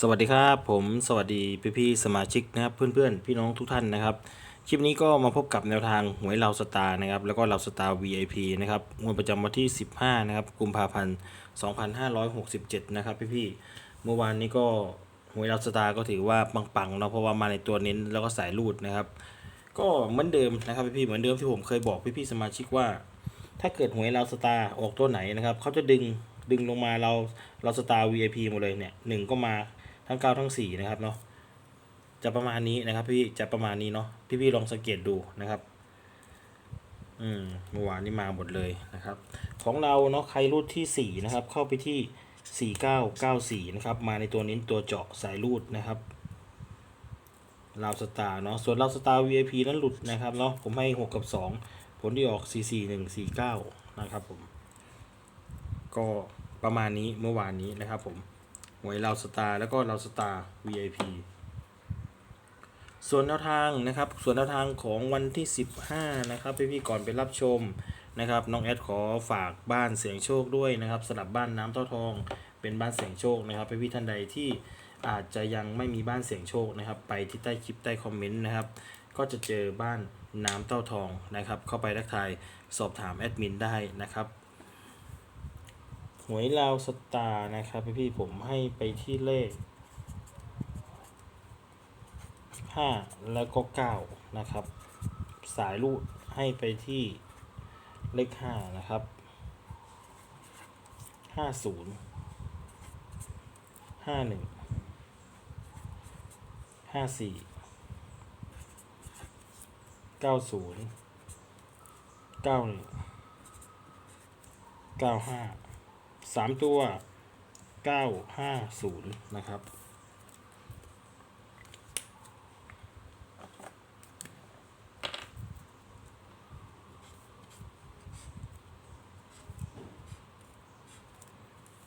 สวัสดีครับ ผมสวัสดีพี่พี่ๆสมาชิกนะครับเพื่อนๆพี่น้องทุกท่านนะครับคลิปนี้ก็มาพบกับแนวทางหวยเราสตาร์นะครับแล้วก็เราสตาร์ VIP นะครับงวดประจำวันที่ 15นะครับกุมภาพันธ์2567นะครับพี่พี่ๆเมื่อวานนี้ก็หวยเราสตาร์ก็ถือว่าปังๆเนาะเพราะว่ามาในตัวเน้นแล้วก็สายรูดนะครับ ก็เหมือนเดิมนะครับพี่พี่ๆเหมือนเดิมที่ผมเคยบอกพี่พี่ๆสมาชิกว่า ถ้าเกิดหวยเราสตาร์ออกตัวไหนนะครับเขาจะดึงดึงลงมาเราเราสตาร์ VIP หมดเลยเนี่ยหนึ่งก็มา ทั้งเก้าทั้งสี่นะครับเนาะจะประมาณนี้นะครับ พี่จะประมาณนี้เนาะพี่พี่ลองสังเกตดูนะครับ อืมเมื่อวานนี้มาหมดเลยนะครับ ของเราเนาะใครรูดที่สี่นะครับ เข้าไปที่สี่เก้าเก้าสี่นะครับ มาในตัวนี้ตัวเจาะสายรูดนะครับลาวสตาร์เนาะส่วนลาวสตาร์ VIP นั้นหลุดนะครับเนาะผมให้6กับ2ผลที่ออก4 4 1 4 9นะครับผม ก็ประมาณนี้เมื่อวานนี้นะครับผม หวยลาวสตาร์แล้วก็ลาวสตาร์ VIP ส่วนแนวทางนะครับ ส่วนแนวทางของวันที่ 15 นะครับพี่ๆก่อนไปรับชมนะครับน้องแอดขอฝากบ้านเสียงโชคด้วยนะครับสำหรับบ้านน้ำเต้าทอง เป็นบ้านเสียงโชคนะครับพี่ๆท่านใดที่อาจจะยังไม่มีบ้านเสียงโชคนะครับ ไปที่ใต้คลิปใต้คอมเมนต์นะครับ ก็จะเจอบ้านน้ำเต้าทองนะครับ เข้าไปทักทายสอบถามแอดมินได้นะครับ หวยลาวสตาร์นะครับพี่พี่ผมให้ไปที่เลข5แล้วก็9นะครับ สายรูดให้ไปที่เลข5นะครับ50 51 54 90 91 95สา มตัวเก้าห้าศูนย์นะครับ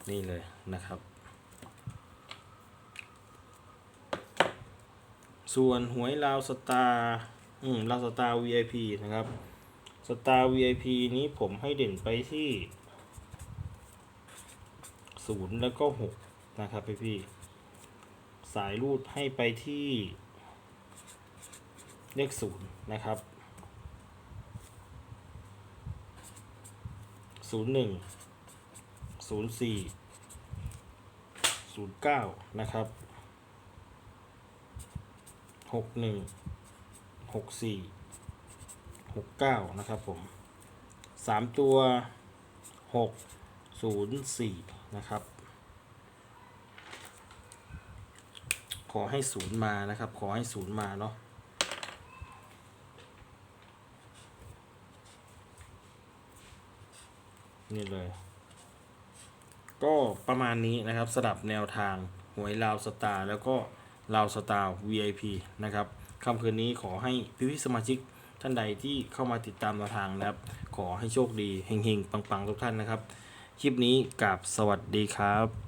นี่เลยนะครับส่วนหวยลาวสตาร์อืมลาวสตาร์ VIP นะครับ สตาร์ VIP นี้ผมให้เด่นไปที่ ศูนย์แล้วก็หกนะครับพี่พี่สายรูดให้ไปที่ เลขศูนย์นะครับศูนย์หนึ่งศูนย์สี่ศูนย์เก้านะครับหกหนึ่งหกสี่หกเก้านะครับผมสามตัวหกศูนย์สี่ นะครับ ขอให้ศูนย์มานะครับ ขอให้ศูนย์มาเนาะนี่เลย ก็ประมาณนี้นะครับสำหรับแนวทางหวยลาวสตาร์แล้วก็ลาวสตาร์ VIP นะครับค่ำคืนนี้ขอให้พี่พี่สมาชิกท่านใดที่เข้ามาติดตามแนวทางนะครับ ขอให้โชคดีเฮงๆ ปังๆ ทุกท่านนะครับ คลิปนี้กับสวัสดีครับ